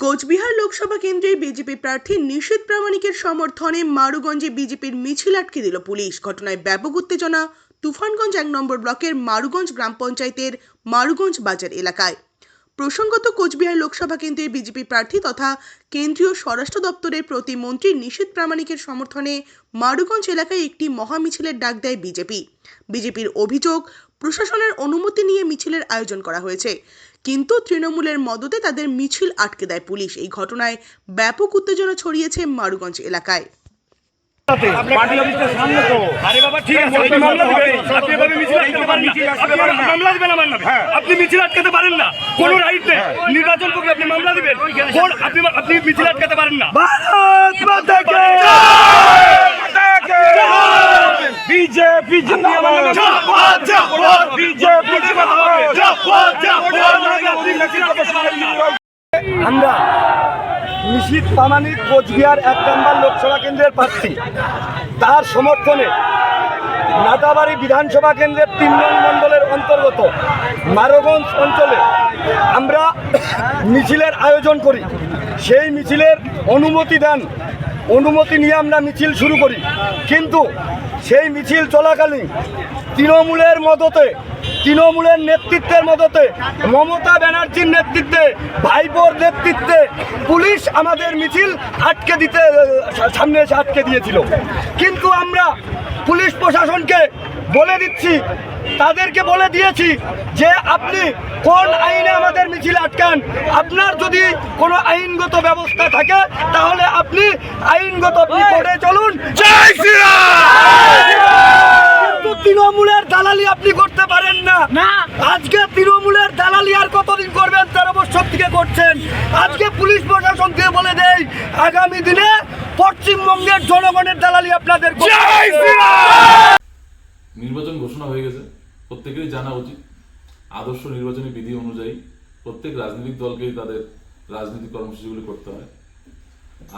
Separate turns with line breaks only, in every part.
কোচবিহার লোকসভা কেন্দ্রের বিজেপি প্রার্থী নিষেধ প্রামাণিকের সমর্থনে মারুগঞ্জে বিজেপির মিছিল আটকে দিল পুলিশ। ঘটনায় ব্যাপক উত্তেজনা। তুফানগঞ্জ এক নম্বর ব্লকের মারুগঞ্জ গ্রাম পঞ্চায়েতের মারুগঞ্জ বাজার এলাকায়। প্রসঙ্গত কোচবিহার লোকসভা কেন্দ্রের বিজেপি প্রার্থী তথা কেন্দ্রীয় স্বরাষ্ট্র দপ্তরের প্রতিমন্ত্রী নিশীত প্রামাণিকের সমর্থনে মারুগঞ্জ এলাকায় একটি মহা মিছিলের ডাক দেয় বিজেপি। বিজেপির অভিযোগ, প্রশাসনের অনুমতি নিয়ে মিছিলের আয়োজন করা হয়েছে। কিন্তু তৃণমূলের মদতে তাদের মিছিল আটকে দেয় পুলিশ। এই ঘটনায় ব্যাপক উত্তেজনা ছড়িয়েছে মারুগঞ্জ এলাকায়।
পার্টি অফিসের সামনে তো।
আরে বাবা ঠিক আছে আপনি মামলা দিবেন। আপনি এভাবে মিছিল আটকাতে পারেন না। আপনি মামলা দিবেন আমার নামে। আপনি মিছিল আটকাতে পারেন না। কোনো রাইট নেই। নির্বাচন করলে আপনি মামলা দিবেন। কোন আপনি আপনি মিছিল আটকাতে পারেন না।
ভারত মাতা কে বিজেপি জিন্দাবাদ। বিজেপি আমরা নিশীত প্রামাণিক কোচবিহার এক নম্বর লোকসভা কেন্দ্রের প্রার্থী। তার সমর্থনে নাটাবাড়ি বিধানসভা কেন্দ্রের তিন নং মণ্ডলের অন্তর্গত মারগঞ্জ অঞ্চলে আমরা মিছিলের আয়োজন করি। সেই মিছিলের অনুমতি দেন, অনুমতি নিয়ে আমরা মিছিল শুরু করি। কিন্তু সেই মিছিল চলাকালীন তৃণমূলের মদতে তৃণমূলের নেতৃত্বের মদতে মমতা ব্যানার্জির নেতৃত্বে ভাইপোর নেতৃত্বে পুলিশ আমাদের মিছিল আটকে দিতে সামনে এসে আটকে দিয়েছিল। কিন্তু আমরা পুলিশ প্রশাসনকে বলে দিচ্ছি তাদেরকে বলে দিয়েছি যে আপনি কোন আইনে আমাদের মিছিল আটকান? আপনার যদি কোনো আইনগত ব্যবস্থা থাকে তাহলে আপনি আইনগত চলুন। জয় কিন্তু তৃণমূলের দালালি আপনি করতে পারেন না। আজকে তৃণমূলের দালালি আর কতদিন করবেন তেরো বছর থেকে করছেন। আজকে পুলিশ প্রশাসনকে বলে দেই আগামী দিনে পশ্চিমবঙ্গের জনগণের দালালি আপনাদের
নির্বাচন ঘোষণা হয়ে গেছে। প্রত্যেকেরই জানা উচিত আদর্শ নির্বাচনী বিধি অনুযায়ী প্রত্যেক রাজনৈতিক দলকেই তাদের রাজনৈতিক কর্মসূচিগুলি করতে হয়।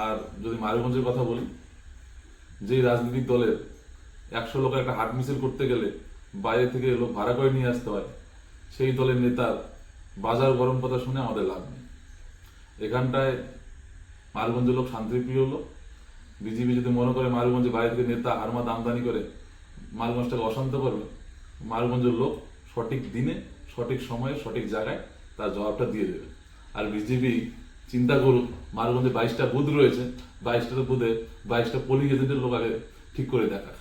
আর যদি মারিগঞ্জের কথা বলি যেই রাজনৈতিক দলের একশো লোকের একটা হাট মিছিল করতে গেলে বাইরে থেকে লোক ভাড়া করে নিয়ে আসতে হয়। সেই দলের নেতার বাজার গরম কথা শুনে আমাদের লাভ নেই। এখানটায় মারগঞ্জের লোক শান্তিপ্রিয় লোক। বিজেপি যদি মনে করে মারগঞ্জে বাইরে থেকে নেতা হারমাত আমদানি করে, মালগঞ্জটাকে অশান্ত করবে, মালগঞ্জের লোক সঠিক দিনে, সঠিক সময়ে, সঠিক জায়গায় তার জবাবটা দিয়ে দেবে। আর বিজেপি চিন্তা করুক, মালগঞ্জে বাইশটা বুথ রয়েছে, বাইশটা বুথে বাইশটা পোলিং এজেন্টের লোক আগে ঠিক করে দেখা